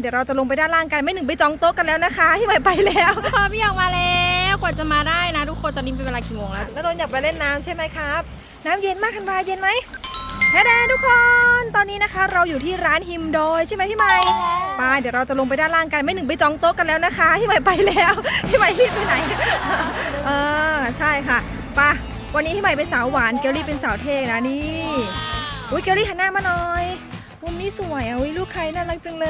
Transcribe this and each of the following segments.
เดี๋ยวเราจะลงไปด้านล่างกันไม่หนึ่งไปจองโต๊ะกันแล้วนะคะที่ใหม่ไปแล้วพอพี่ออกมาแล้วกว่าจะมาได้นะทุกคนตอนนี้เป็นเวลากี่โมงแล้วแล้วโดนอยากไปเล่นน้ำใช่ไหมครับ น้ำเย็นมากทันวาเย็นไหมแท้ๆทุกคนตอนนี้นะคะ เราอยู่ที่ร้านฮิมโดยใช่ไหมพี่ใหม่ไปเดี๋ยวเราจะลงไปด้านล่างกันไม่หนึ่งไปจองโต๊ะกันแล้วนะคะที่ใหม่ไปแล้วพี่ใหม่รีบไปไหนเออใช่ค่ะไปะวันนี้ที่ใหม่เป็นสาวหวานเกลลี่เป็นสาวเท่นะนี่อุ้ยเกลลี่หันหน้ามาหน่อย มุมนี้สวยอะอุ้ยลูกใครน่ารักจังเล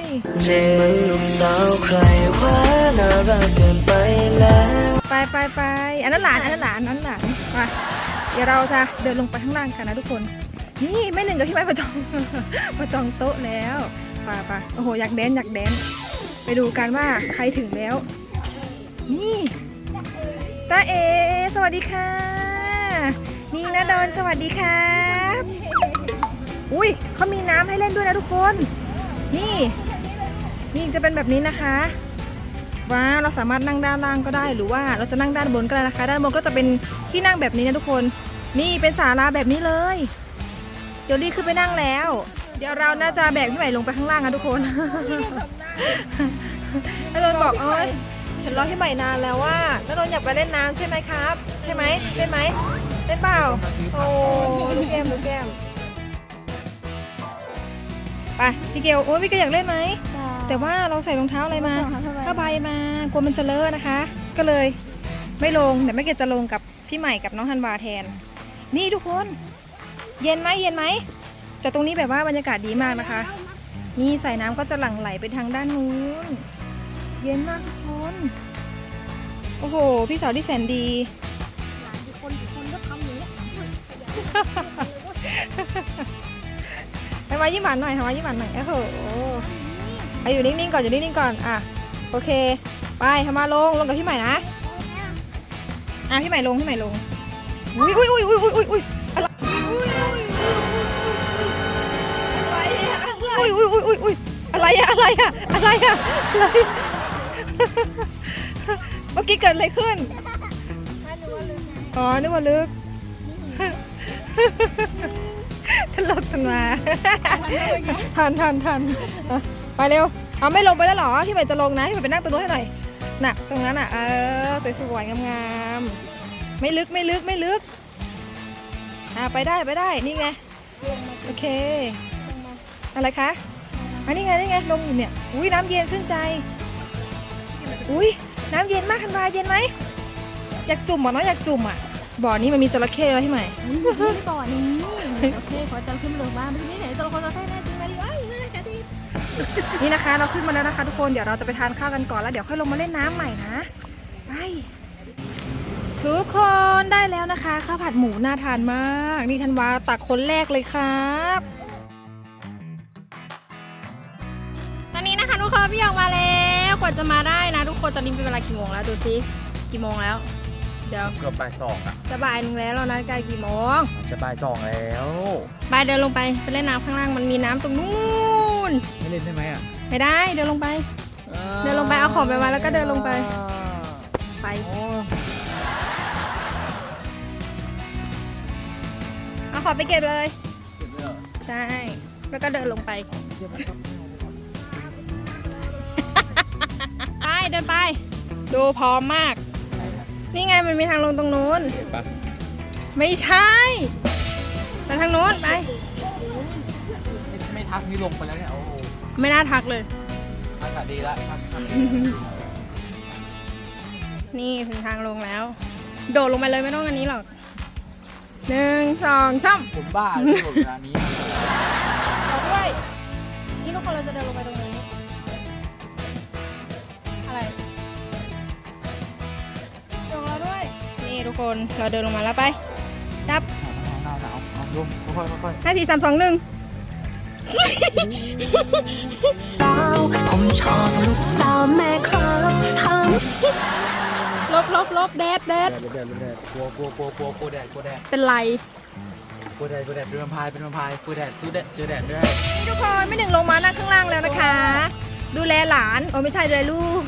ยเจมือนลูกสาวใครว่าน่ารักเกินไปแล้วไปไปไปอันนั้นหลานอันนั้นหลานอันนั้นหลานไปเดี๋ยวเราจะเดินลงไปข้างล่างกันนะทุกคน นี่แม่หนึ่งกับพี่ไม้มาจองมาจองโต๊ะแล้วไปไปโอ้โหอยากแดนอยากแดนไปดูกันว่าใครถึงแล้ว นี่ตาเอ สวัสดีค่ะ นี่นะดอนสวัสดีครับ อุ้ยเขามีน้ำให้เล่นด้วยนะทุกคน นี่นี่จะเป็นแบบนี้นะคะว้าวเราสามารถนั่งด้านล่างก็ได้หรือว่าเราจะนั่งด้านบนก็ได้นะคะ ด้านบนก็จะเป็นที่นั่งแบบนี้นะทุกคน นี่เป็นศาลาแบบนี้เลย เดี๋ยวรีขึ้นไปนั่งแล้ว เดี๋ยวเราน่าจะแบกพี่ใหม่ลงไปข้างล่างนะทุกคนน้าโดนบอกเอ้ยฉันรอพี่ใหม่นานแล้วว่าน้าโดนอยากไปเล่นน้ำใช่ไหมครับ ใช่ไหมเล่นไหมเล่นเปล่าโอ้ดูแก้มดูแก้ม ไปพี่เกลโอ้ยพี่เกลอยากเล่นไหม แต่ว่าเราใส่รองเท้าอะไรมาผ้าใบมากลัวมันจะเลอะนะคะ ก็เลยไม่ลงเดี๋ยวแม่เกดจะลงกับพี่ใหม่กับน้องธันวาแทน นี่ทุกคน เย็นไหมเย็นไหมแต่ตรงนี้แบบว่าบรรยากาศดีมากนะคะ นี่ใส่น้ำก็จะหลั่งไหลไปทางด้านนู้น เย็นมากทุกคน โอ้โห พี่สาวที่แสนดีคนคนก็ทำอย่างนี้ ให้มายิ้มหวานหน่อยให้มายิ้มหวานหน่อยโอ้โหเอาอยู่นิ่งๆก่อนอยู่นิ่งๆก่อนอะโอเค ไปทำมาลงลงกับพี่ใหม่นะอะพี่ใหม่ลงพี่ใหม่ลงอุ้ยอุ้ยอุ้ยอุ้ยอุ้ยอุ้ยอะไรอุ้ยอุ้ยอุ้ยอุ้ยอุ้ยอะไรอะอะไรอะอะไรอะอะไรเมื่อกี้เกิดอะไรขึ้นอ๋อนึกว่าลึก ทะลกกันมาทันทันทันอะไปเร็ว เอาไม่ลงไปแล้วเหรอที่ใหม่จะลงนะที่ใหม่ไปนั่งตรงนู้นให้หน่อยน่ะตรงนั้นอะเออสวยๆงามๆไม่ลึกไม่ลึกไม่ลึกอะไปได้ไปได้นี่ไงโอเคอะไรคะอันนี้ไงนี่ไงลงอยู่เนี่ยอุ้ยน้ำเย็นชื่นใจอุ้ยน้ำเย็นมากทันวาเย็นไหมอยากจุ่มอะเนาะอยากจุ่มอะ บ่อนี้มันมีจระเข้แล้วที่ใหม่นี่ก่อนนี่โอเคขอจำขึ้นมาลงบ้านไม่ไหนตัวละครตัวแค่แน่จริงไหมดิเอ้ยน่าจะดีนี่นะคะ เราขึ้นมาแล้วนะคะ ทุกคนเดี๋ยวเราจะไปทานข้าวกันก่อนแล้วเดี๋ยวค่อยลงมาเล่นน้ำใหม่นะไปทุกคนได้แล้วนะคะข้าวผัดหมูน่าทานมาก นี่ธันวาตักคนแรกเลยครับตอนนี้นะคะทุกคนพี่ออกมาแล้วกว่าจะมาได้นะ ทุกคนตอนนี้เป็นเวลากี่โมงแล้วดูซิกี่โมงแล้ว เดี๋ยวเกือบบ่ายสองอะจะบ่ายหนึงแล้วเรานัดกันกี่โมงจะบ่ายสองแล้วไปเดินลงไปไปเล่นน้ำข้างล่างมันมีน้ำตรงนู้นไม่เล่นได้ไหมอะไม่ได้เดินลงไป เดินลงไปเอาของไปไว้แล้วก็เดินลงไป ไปโอ้เอาของไปเก็บเลยเจ็บเลยเหรอใช่แล้วก็เดินลงไปไปเดินไป ดูพร้อมมาก นี่ไงมันมีทางลงตรงนู้นเจ็บปะไม่ใช่ไปทางนู้นไปไม่ไม่ทักนี่ลงไปแล้วเนี่ยโอ้โหไม่น่าทักเลย อากาศดีละทักทักนี่ถึงทางลงแล้ว โดดลงไปเลยไม่ต้องอันนี้หรอกหนึ่งสองสามผมบ้าที่หมดเวลานี้ขอด้วย นี่ทุกคนเราจะเดินลงไปตรงนี้ กคนเราเดินลงมาแล้วไปดับหนาวหนาวหนาวลงค่อยๆค่อยห้าสี่สามสองหนึ่งผมชอบลูกสาวแม่ครับทำลบลบลบแดดแดดแดดแดดแดดกลัวกลัวกลัวกลัวกลัวแดดกลัวแดดเป็นไรกลัวแดดกลัวแดดเป็นแวมพร์เป็นแวมพร์กลัวแดดสู้แดดเจอแดดด้วยนี่ทุกคนไม่หนึ่งลงมานั่งข้างล่างแล้วนะคะ ดูแลหลานโอ้ไม่ใช่ดูแลลูก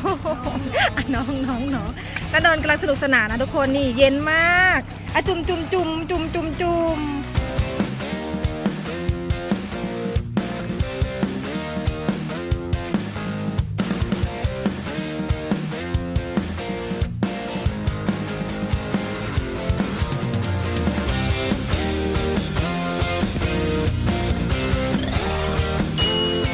น้องน้องน้อง แล้วนอนกำลังสนุกสนานนะทุกคนนี่เย็นมากอะจุ่มจุ่มจุ่มจุ่มจุ่มจุ่ม